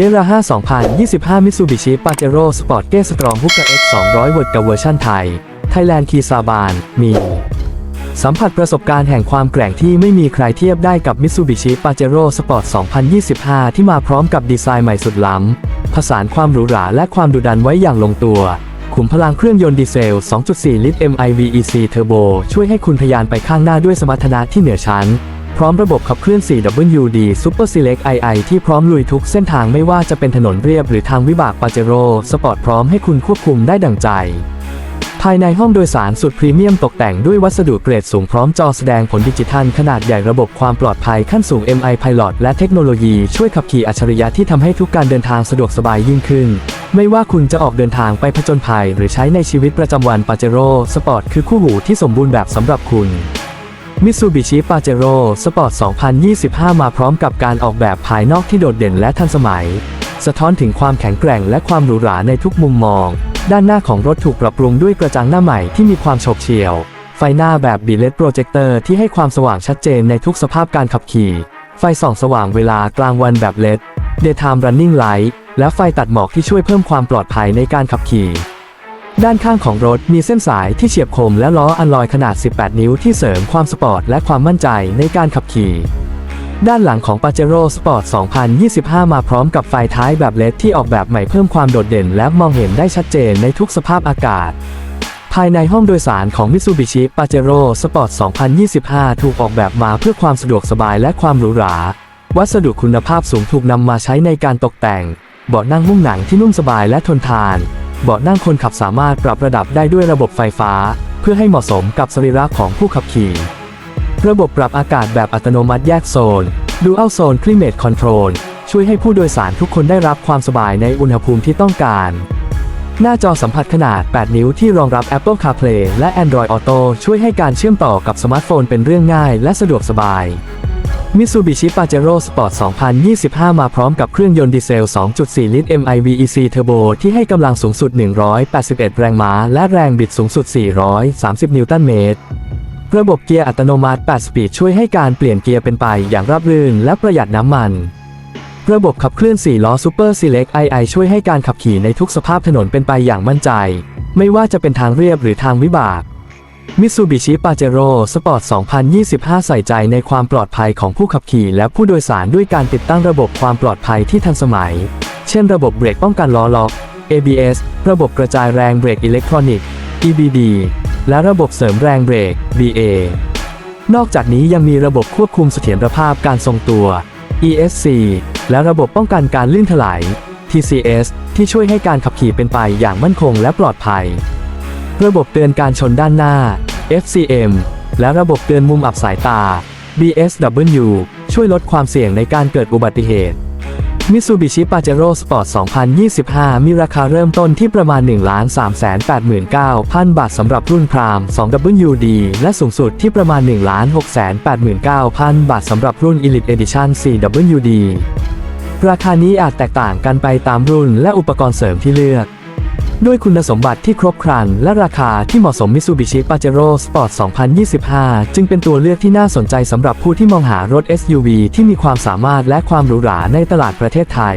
เยราห้า2025 Mitsubishi Pajero Sport g a t Strong Hooker X 200 w กับเวอร์ชันไทย Thailand k e y s a b a n มี สัมผัสประสบการณ์แห่งความแกร่งที่ไม่มีใครเทียบได้กับ Mitsubishi Pajero Sport 2025 ที่มาพร้อมกับดีไซน์ใหม่สุดล้ำ ผสานความหรูหราและความดุดันไว้อย่างลงตัว ขุมพลังเครื่องยนต์ดีเซล 2.4 ลิตร MIVEC Turbo ช่วยให้คุณทะยานไปข้างหน้าด้วยสมรรถนะที่เหนือชั้น พร้อมระบบขับเคลื่อน 4WD Super Select II ที่พร้อมลุยทุกเส้นทางไม่ว่าจะเป็นถนนเรียบหรือทางวิบาก Pajero Sport พร้อมให้คุณควบคุมได้ดั่งใจ ภายในห้องโดยสารสุดพรีเมียมตกแต่งด้วยวัสดุเกรดสูงพร้อมจอแสดงผลดิจิทัลขนาดใหญ่ระบบความปลอดภัยขั้นสูง MI Pilot และเทคโนโลยีช่วยขับขี่อัจฉริยะที่ทำให้ทุกการเดินทางสะดวกสบายยิ่งขึ้นไม่ว่าคุณจะออกเดินทางไปผจญภัย หรือใช้ในชีวิตประจำวัน Pajero Sport คือคู่หูที่สมบูรณ์แบบสำหรับคุณ Mitsubishi Pajero Sport 2025 มาพร้อมกับการออกแบบภายนอกที่โดดเด่นและทันสมัย สะท้อนถึงความแข็งแกร่งและความหรูหราในทุกมุมมอง ด้านหน้าของรถถูกปรับปรุงด้วยกระจังหน้าใหม่ที่มีความโฉบเฉี่ยว ไฟหน้าแบบบีเลตโปรเจคเตอร์ที่ให้ความสว่างชัดเจนในทุกสภาพการขับขี่ ไฟส่องสว่างเวลากลางวันแบบเลด Daytime Running Light และไฟตัดหมอกที่ช่วยเพิ่มความปลอดภัยในการขับขี่ ด้านข้างของรถมีเส้นสายที่เฉียบคมและล้ออัลลอยขนาด 18 นิ้วที่เสริมความสปอร์ตและความมั่นใจในการขับขี่ ด้านหลังของ Pajero Sport 2025 มาพร้อมกับไฟท้ายแบบเลดที่ออกแบบใหม่เพิ่มความโดดเด่นและมองเห็นได้ชัดเจนในทุกสภาพอากาศภายในห้องโดยสารของ Mitsubishi Pajero Sport 2025 ถูกออกแบบมาเพื่อความสะดวกสบายและความหรูหรา วัสดุคุณภาพสูงถูกนำมาใช้ในการตกแต่ง เบาะนั่งมุ่งหนังที่นุ่มสบายและทนทาน เบาะนั่งคนขับสามารถปรับระดับได้ด้วยระบบไฟฟ้า เพื่อให้เหมาะสมกับสรีระของผู้ขับขี่ ระบบปรับอากาศแบบอัตโนมัติแยกโซน Dual Zone Climate Control ช่วยให้ผู้โดยสารทุกคนได้รับความสบายในอุณหภูมิที่ต้องการ หน้าจอสัมผัสขนาด 8 นิ้วที่รองรับ Apple CarPlay และ Android Auto ช่วยให้การเชื่อมต่อกับสมาร์ทโฟนเป็นเรื่องง่ายและสะดวกสบาย Mitsubishi Pajero Sport 2025 มาพร้อมกับเครื่องยนต์ดีเซล 2.4 ลิตร MIVEC Turbo ที่ให้กำลังสูงสุด 181 แรงม้า และแรงบิดสูงสุด 430 นิวตันเมตร ระบบเกียร์อัตโนมัติ 8 สปีดช่วยให้การเปลี่ยนเกียร์เป็นไปอย่างราบรื่นและประหยัดน้ำมัน ระบบขับเคลื่อน 4 ล้อ Super Select II ช่วยให้การขับขี่ในทุกสภาพถนนเป็นไปอย่างมั่นใจ ไม่ว่าจะเป็นทางเรียบหรือทางวิบาก Mitsubishi Pajero Sport 2025 ใส่ใจในความปลอดภัยของผู้ขับขี่และผู้โดยสารด้วยการติดตั้งระบบความปลอดภัยที่ทันสมัย เช่นระบบเบรกป้องกันล้อล็อก ABS ระบบกระจายแรงเบรกอิเล็กทรอนิกส์ EBD และระบบเสริมแรงเบรก BA นอกจากนี้ยังมีระบบควบคุมเสถียรภาพการทรงตัว ESC และระบบป้องกันการลื่นถลาย TCS ที่ช่วยให้การขับขี่เป็นไปอย่างมั่นคงและปลอดภัย ระบบเตือนการชนด้านหน้า FCM และระบบเตือนมุมอับสายตา BSW ช่วยลดความเสี่ยงในการเกิดอุบัติเหตุ Mitsubishi Pajero Sport 2025 มีราคาเริ่มต้นที่ประมาณ 1,389,000 บาทสำหรับรุ่นพราม 2WD และสูงสุดที่ประมาณ 1,689,000 บาทสำหรับรุ่น Elite Edition 4WD ราคานี้อาจแตกต่างกันไปตามรุ่นและอุปกรณ์เสริมที่เลือก ด้วยคุณสมบัติที่ครบครัน และราคาที่เหมาะสม Mitsubishi Pajero Sport 2025 จึงเป็นตัวเลือกที่น่าสนใจสำหรับผู้ที่มองหารถ SUV ที่มีความสามารถและความหรูหราในตลาดประเทศไทย